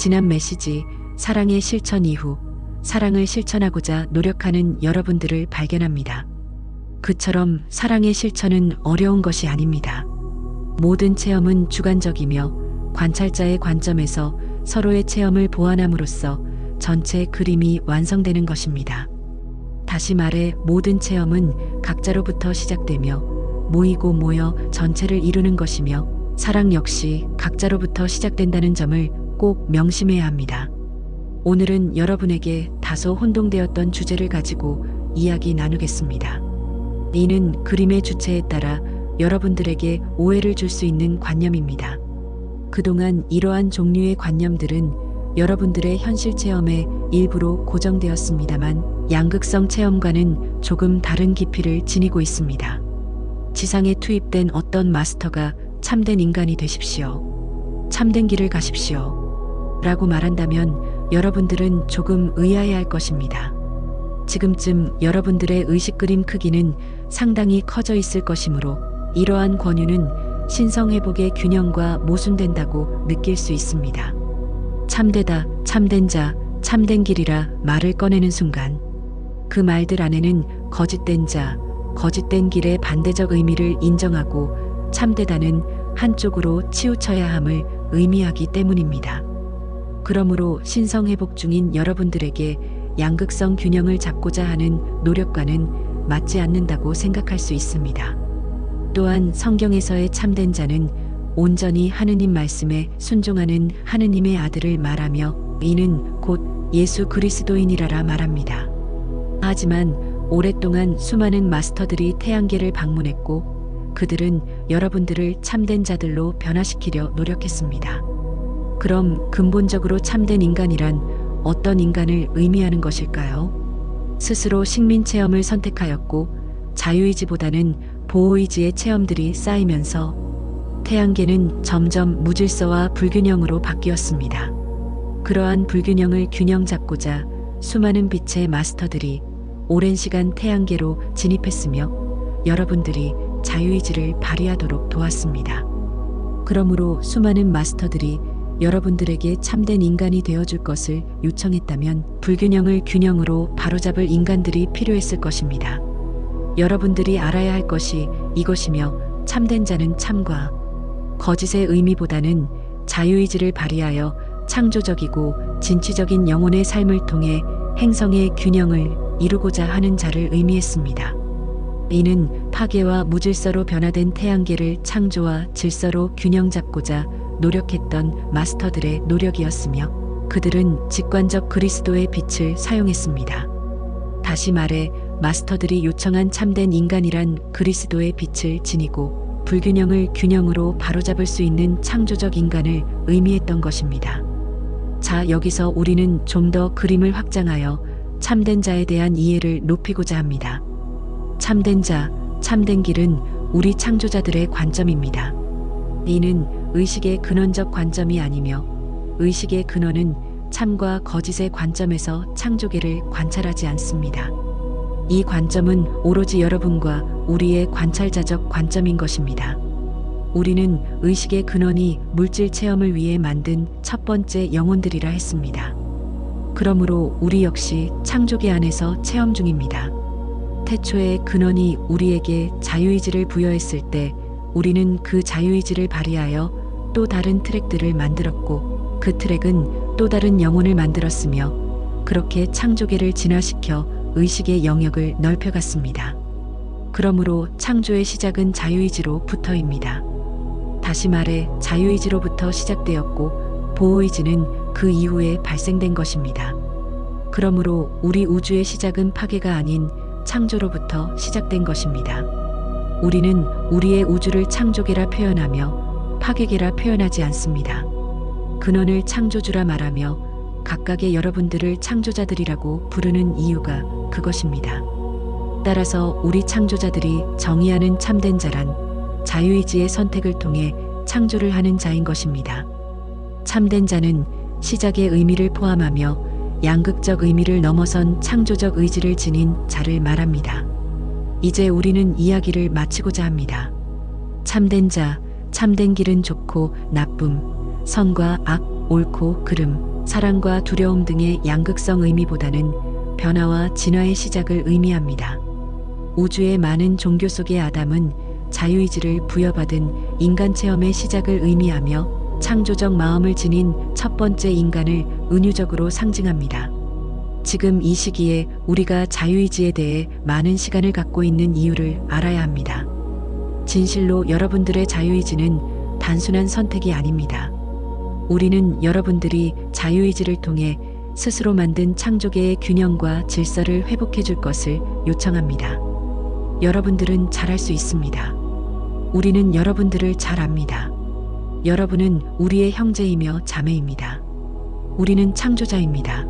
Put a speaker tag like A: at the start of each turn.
A: 지난 메시지 사랑의 실천 이후 사랑을 실천하고자 노력하는 여러분들을 발견합니다. 그처럼 사랑의 실천은 어려운 것이 아닙니다. 모든 체험은 주관적이며 관찰자의 관점에서 서로의 체험을 보완함으로써 전체 그림이 완성되는 것입니다. 다시 말해 모든 체험은 각자로부터 시작되며 모이고 모여 전체를 이루는 것이며 사랑 역시 각자로부터 시작된다는 점을 꼭 명심해야 합니다. 오늘은 여러분에게 다소 혼동되었던 주제를 가지고 이야기 나누겠습니다. 이는 그림의 주체에 따라 여러분들에게 오해를 줄 수 있는 관념입니다. 그동안 이러한 종류의 관념들은 여러분들의 현실 체험의 일부로 고정되었습니다만 양극성 체험과는 조금 다른 깊이를 지니고 있습니다. 지상에 투입된 어떤 마스터가 참된 인간이 되십시오. 참된 길을 가십시오. 라고 말한다면 여러분들은 조금 의아해 할 것입니다. 지금쯤 여러분들의 의식 그림 크기는 상당히 커져 있을 것이므로 이러한 권유는 신성회복의 균형과 모순된다고 느낄 수 있습니다. 참되다, 참된 자, 참된 길이라 말을 꺼내는 순간 그 말들 안에는 거짓된 자, 거짓된 길의 반대적 의미를 인정하고 참되다는 한쪽으로 치우쳐야 함을 의미하기 때문입니다. 그러므로 신성회복 중인 여러분들에게 양극성 균형을 잡고자 하는 노력과는 맞지 않는다고 생각할 수 있습니다. 또한 성경에서의 참된 자는 온전히 하느님 말씀에 순종하는 하느님의 아들을 말하며 이는 곧 예수 그리스도인이라라 말합니다. 하지만 오랫동안 수많은 마스터들이 태양계를 방문했고 그들은 여러분들을 참된 자들로 변화시키려 노력했습니다. 그럼 근본적으로 참된 인간이란 어떤 인간을 의미하는 것일까요? 스스로 식민 체험을 선택하였고 자유의지보다는 보호의지의 체험들이 쌓이면서 태양계는 점점 무질서와 불균형으로 바뀌었습니다. 그러한 불균형을 균형 잡고자 수많은 빛의 마스터들이 오랜 시간 태양계로 진입했으며 여러분들이 자유의지를 발휘하도록 도왔습니다. 그러므로 수많은 마스터들이 여러분들에게 참된 인간이 되어줄 것을 요청했다면 불균형을 균형으로 바로잡을 인간들이 필요했을 것입니다. 여러분들이 알아야 할 것이 이것이며 참된 자는 참과 거짓의 의미보다는 자유의지를 발휘하여 창조적이고 진취적인 영혼의 삶을 통해 행성의 균형을 이루고자 하는 자를 의미했습니다. 이는 파괴와 무질서로 변화된 태양계를 창조와 질서로 균형 잡고자 노력했던 마스터들의 노력이었으며 그들은 직관적 그리스도의 빛을 사용했습니다. 다시 말해 마스터들이 요청한 참된 인간이란 그리스도의 빛을 지니고 불균형을 균형으로 바로잡을 수 있는 창조적 인간을 의미했던 것입니다. 자, 여기서 우리는 좀 더 그림을 확장하여 참된 자에 대한 이해를 높이고자 합니다. 참된 자, 참된 길은 우리 창조자들의 관점입니다. 이는 의식의 근원적 관점이 아니며 의식의 근원은 참과 거짓의 관점에서 창조계를 관찰하지 않습니다. 이 관점은 오로지 여러분과 우리의 관찰자적 관점인 것입니다. 우리는 의식의 근원이 물질 체험을 위해 만든 첫 번째 영혼들이라 했습니다. 그러므로 우리 역시 창조계 안에서 체험 중입니다. 태초의 근원이 우리에게 자유의지를 부여했을 때 우리는 그 자유의지를 발휘하여 또 다른 트랙들을 만들었고 그 트랙은 또 다른 영혼을 만들었으며 그렇게 창조계를 진화시켜 의식의 영역을 넓혀갔습니다. 그러므로 창조의 시작은 자유의지로 부터입니다. 다시 말해 자유의지로부터 시작되었고 보호의지는 그 이후에 발생된 것입니다. 그러므로 우리 우주의 시작은 파괴가 아닌 창조로부터 시작된 것입니다. 우리는 우리의 우주를 창조계라 표현하며 파괴계라 표현하지 않습니다. 근원을 창조주라 말하며 각각의 여러분들을 창조자들이라고 부르는 이유가 그것입니다. 따라서 우리 창조자들이 정의하는 참된 자란 자유의지의 선택을 통해 창조를 하는 자인 것입니다. 참된 자는 시작의 의미를 포함하며 양극적 의미를 넘어선 창조적 의지를 지닌 자를 말합니다. 이제 우리는 이야기를 마치고자 합니다. 참된 자, 참된 길은 좋고 나쁨, 선과 악, 옳고 그름, 사랑과 두려움 등의 양극성 의미보다는 변화와 진화의 시작을 의미합니다. 우주의 많은 종교 속의 아담은 자유의지를 부여받은 인간 체험의 시작을 의미하며 창조적 마음을 지닌 첫 번째 인간을 은유적으로 상징합니다. 지금 이 시기에 우리가 자유의지에 대해 많은 시간을 갖고 있는 이유를 알아야 합니다. 진실로 여러분들의 자유의지는 단순한 선택이 아닙니다. 우리는 여러분들이 자유의지를 통해 스스로 만든 창조계의 균형과 질서를 회복해 줄 것을 요청합니다. 여러분들은 잘할 수 있습니다. 우리는 여러분들을 잘 압니다. 여러분은 우리의 형제이며 자매입니다. 우리는 창조자입니다.